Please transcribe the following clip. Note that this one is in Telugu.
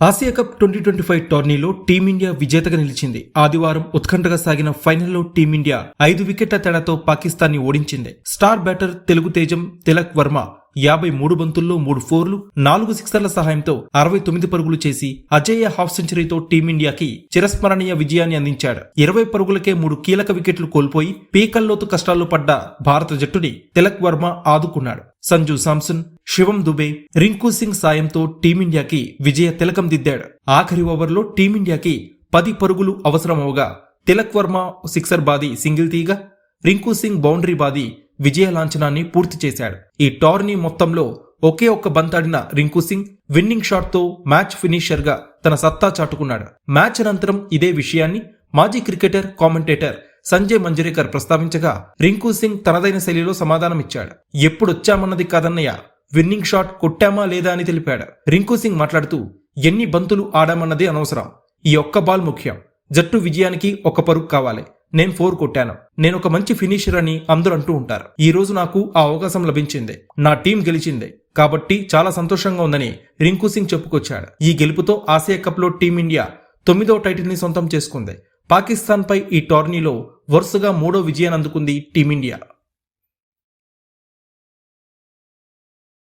Asia cup twenty twenty five టోర్నీలో టీమిండియా విజేతగా నిలిచింది. ఆదివారం ఉత్కంఠగా సాగిన ఫైనల్లో టీమిండియా ఐదు వికెట్ల తేడాతో పాకిస్తాన్ని ఓడించింది. స్టార్ బ్యాటర్ తెలుగు తేజం తిలక్ వర్మ యాభై మూడు బంతుల్లో మూడు ఫోర్లు నాలుగు సిక్సర్ల సహాయంతో అరవై తొమ్మిది పరుగులు చేసి అజేయ హాఫ్ సెంచరీతో టీమిండియాకి చిరస్మరణీయ విజయాన్ని అందించాడు. ఇరవై పరుగులకే మూడు కీలక వికెట్లు కోల్పోయి పీకల్లోతు కష్టాల్లో పడ్డ భారత జట్టుని తిలక్ వర్మ ఆదుకున్నాడు. సంజు సామ్సన్ శివం దుబే రింకు సింగ్ సాయంతో టీమిండియాకి విజయ తిలకం దిద్దాడు. ఆఖరి ఓవర్లో టీమిండియాకి పది పరుగులు అవసరమవగా తిలక్ వర్మ సిక్సర్ బాది సింగిల్ తీగా రింకు సింగ్ బౌండరీ బాది విజయ లాంఛనాన్ని పూర్తి చేశాడు. ఈ టోర్నీ మొత్తంలో ఒకే ఒక్క బంతాడిన రింకు సింగ్ విన్నింగ్ షాట్తో మ్యాచ్ ఫినిషర్గా తన సత్తా చాటుకున్నాడు. మ్యాచ్ అనంతరం ఇదే విషయాన్ని మాజీ క్రికెటర్ కామెంటేటర్ సంజయ్ మంజరేకర్ ప్రస్తావించగా రింకు సింగ్ తనదైన శైలిలో సమాధానమిచ్చాడు. ఎప్పుడొచ్చామన్నది కాదన్నయ్య విన్నింగ్ షాట్ కొట్టామా లేదా అని తెలిపాడు. రింకు సింగ్ మాట్లాడుతూ ఎన్ని బంతులు ఆడామన్నది అనవసరం. ఈ ఒక్క బాల్ ముఖ్యం. జట్టు విజయానికి ఒక పరుగు కావాలి. నేను ఫోర్ కొట్టాను. నేను ఒక మంచి ఫినిషర్ అని అందరూ అంటూ ఉంటారు. ఈ రోజు నాకు ఆ అవకాశం లభించింది. నా టీం గెలిచింది. కాబట్టి చాలా సంతోషంగా ఉందని రింకు సింగ్ చెప్పుకొచ్చాడు. ఈ గెలుపుతో ఆసియా కప్లో టీమిండియా తొమ్మిదో టైటిల్ని సొంతం చేసుకుంది. పాకిస్తాన్ పై ఈ టోర్నీలో వరుసగా మూడో విజయాన్ని అందుకుంది టీమిండియా